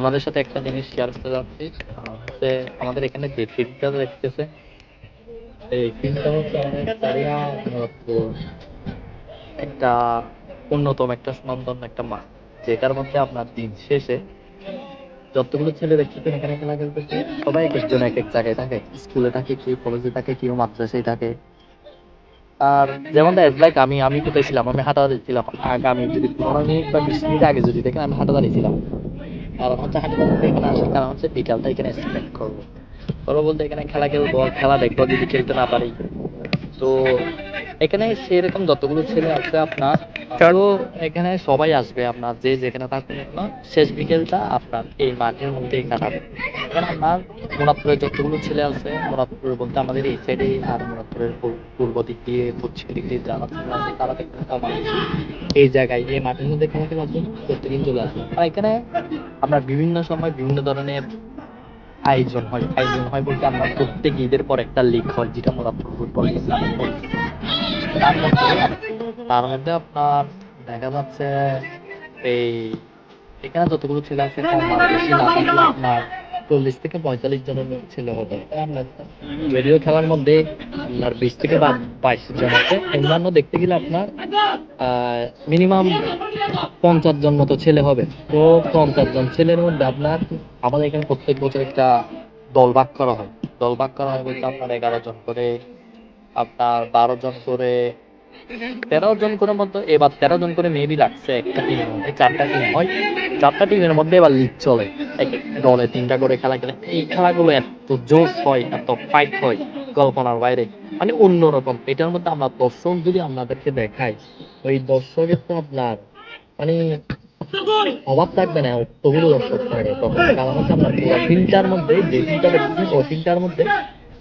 আমাদের সাথে একটা জিনিস শেয়ার করতে যাচ্ছি। হচ্ছে আমাদের এখানে যে ফিল্ডটা দেখতেছে, এই ফিল্ডটা হচ্ছে আমাদের একটা অন্যতম, একটা সুনামধন্য একটা মাঠ যেটার মধ্যে আপনার দিন শেষে যতগুলো ছেলে দেখতেছেন, এখানে খেলা খেলতেছে, সবাই এক একজন এক এক জায়গায় থাকে। স্কুলে থাকে, কেউ কলেজে থাকে, কেউ মাদ্রাসায় থাকে। আর যেমন দ্যাট লাইক আমি আমি কোথায় ছিলাম? আমি হাঁটা ছিলাম। আগামী যদি পনেরো মিনিট বা বিশ মিনিট আগে যদি দেখেন আমি হাঁটা দাঁড়িয়েছিলাম আর হচ্ছে হাঁটা দাঁড়িয়ে এখানে আসার কারণ হচ্ছে বিকালটা এখানে স্পেন্ড করব। করব বলতে এখানে খেলা খেলব খেলা দেখব যদি খেলতে না পারি। তো এখানে সেরকম যতগুলো ছেলে আছে আপনার তো এখানে সবাই আসবে আপনার যে যেখানে আপনার শেষ বিকেলটা আপনার এই মাঠের মধ্যেই কাটাবে। মোরাদপুরের যতগুলো ছেলে আছে মোরাদপুর বলতে আমাদের এই সাইডে আর পূর্ব দিক দিয়ে, পশ্চিম দিক দিয়ে যারা ছেলে আছে তারা দেখতে এই জায়গায় এই মাঠের মধ্যে প্রত্যেকদিন চলে আর এখানে আপনার বিভিন্ন সময় বিভিন্ন ধরনের আয়োজন হয়। আয়োজন হয় বলতে আমরা প্রত্যেক ঈদের পর একটা লিগ হয়, যেটা মোরাদপুর ফুটবল। তার মধ্যে তার মধ্যে আপনার দেখা যাচ্ছে, এই এখানে যতগুলো ছেলে আছে আপনার চল্লিশ থেকে পঁয়তাল্লিশ জনের ছেলে হবে যদিও খেলার মধ্যে আপনার বিশ থেকে বাইশ জন আছে। অন্যান্য দেখতে গেলে আপনার মিনিমাম পঞ্চাশ জন মতো ছেলে হবে। তো পঞ্চাশ জন ছেলের মধ্যে আপনার, আমাদের এখানে প্রত্যেক বছর একটা দল ভাগ করা হয়। দল ভাগ করা হয় বলতে আপনার এগারো জন করে, আপনার বারো জন করে তেরো জন করে মতো এবার তেরো জন করে মেবি লাগছে একটা মধ্যে, চারটা টিম হয়। চারটা টিমের মধ্যে এবার লিগ চলে। এক দলে তিনটা করে খেলা খেলে। এই খেলাগুলো এত জোশ হয়, এত ফাইট হয় কল্পনার বাইরে। মানে অন্যরকম এটার মধ্যে আমরা দর্শক যদি আপনাদেরকে দেখাই, ওই দর্শকের তো আপনার মানে অভাব থাকবে না তবুও দর্শক থাকে তখন। কারণ হচ্ছে আপনার ফিল্টার মধ্যে, যে তিনটা দেখতেছেন ওই ফিল্টার মধ্যে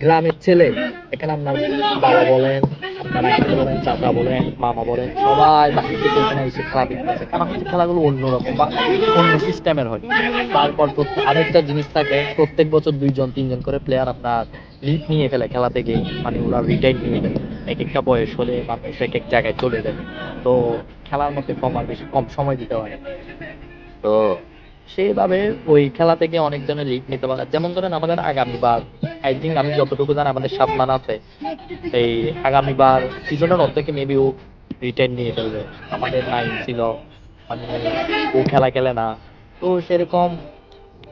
গ্রামের ছেলে এখানে আপনার বাবা বলেন, আপনার আঙ্কেল বলেন, চাচা বলেন, মামা বলেন, সবাই বাকি থেকে এখানে খেলা দেখতেছে কারণ হচ্ছে খেলাগুলো অন্যরকম বা অন্য সিস্টেমের হয়? তারপর আরেকটা জিনিস থাকে, প্রত্যেক বছর দুইজন, তিনজন করে প্লেয়ার আপনার লিড নিয়ে ফেলে খেলা থেকে মানে ওরা রিটাইন নিয়ে ফেলে এক একটা বয়স হলে মানুষ এক এক জায়গায় চলে যাবে তো খেলার মধ্যে কম আর বেশি কম সময় দিতে হয়। তো সেইভাবে ওই খেলা থেকে অনেকজনের লিড নিতে পারে। যেমন ধরেন আমাদের আগামীবার আই থিঙ্ক আমি যতটুকু জানি আমাদের সাতমান আছে, এই আগামীবার সিজনের অর্ধেকে মেবি ও রিটার্ন নিয়ে ফেলবে। আমাদের নাইন ছিল মানে ও খেলা খেলে না। তো সেরকম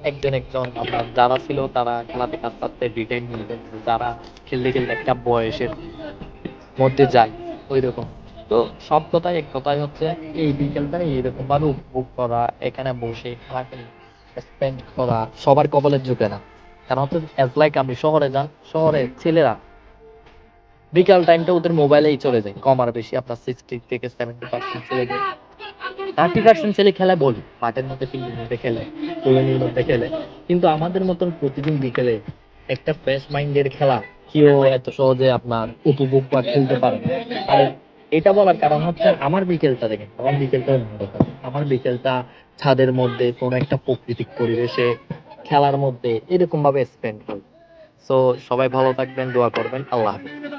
একজন একজন আপনার যারা ছিল, তারা খেলা থেকে আস্তে আস্তে রিটার্ন নিয়ে ফেলছে। যারা খেলতে খেলতে একটা বয়সের মধ্যে যায় ওই রকম তো সব কথাই, এক কথাই হচ্ছে এই বিকেলটা এইরকম ভাবে উপভোগ করা, এখানে বসে খেলা স্পেন্ড করা, সবার কপালের ঝুঁকে না কারণ হচ্ছে অ্যাজ লাইক আপনি শহরে যান শহরে ছেলেরা বিকাল টাইমটা ওদের মোবাইলেই চলে যায়। কম আর বেশি আপনার সিক্সটি থেকে সেভেন্টি পার্সেন্ট ছেলে থার্টি পার্সেন্ট ছেলে খেলা বলি, মাঠের মধ্যে ফিল্ডের মধ্যে খেলে, কলোনির মধ্যে খেলে। কিন্তু আমাদের মতন প্রতিদিন বিকেলে একটা ফ্রেশ মাইন্ডের খেলা, কেউ এত সহজে আপনার উপভোগ বা খেলতে পারে। আর এটা বলার কারণ হচ্ছে আমার বিকেলটা দেখেন, আমার বিকেলটা আমার বিকেলটা ছাদের মধ্যে কোনো একটা প্রকৃতিক পরিবেশে খেলার মধ্যে এরকম ভাবে স্পেন্ড হয় তো সবাই ভালো থাকবেন, দোয়া করবেন, আল্লাহ হাফিজ।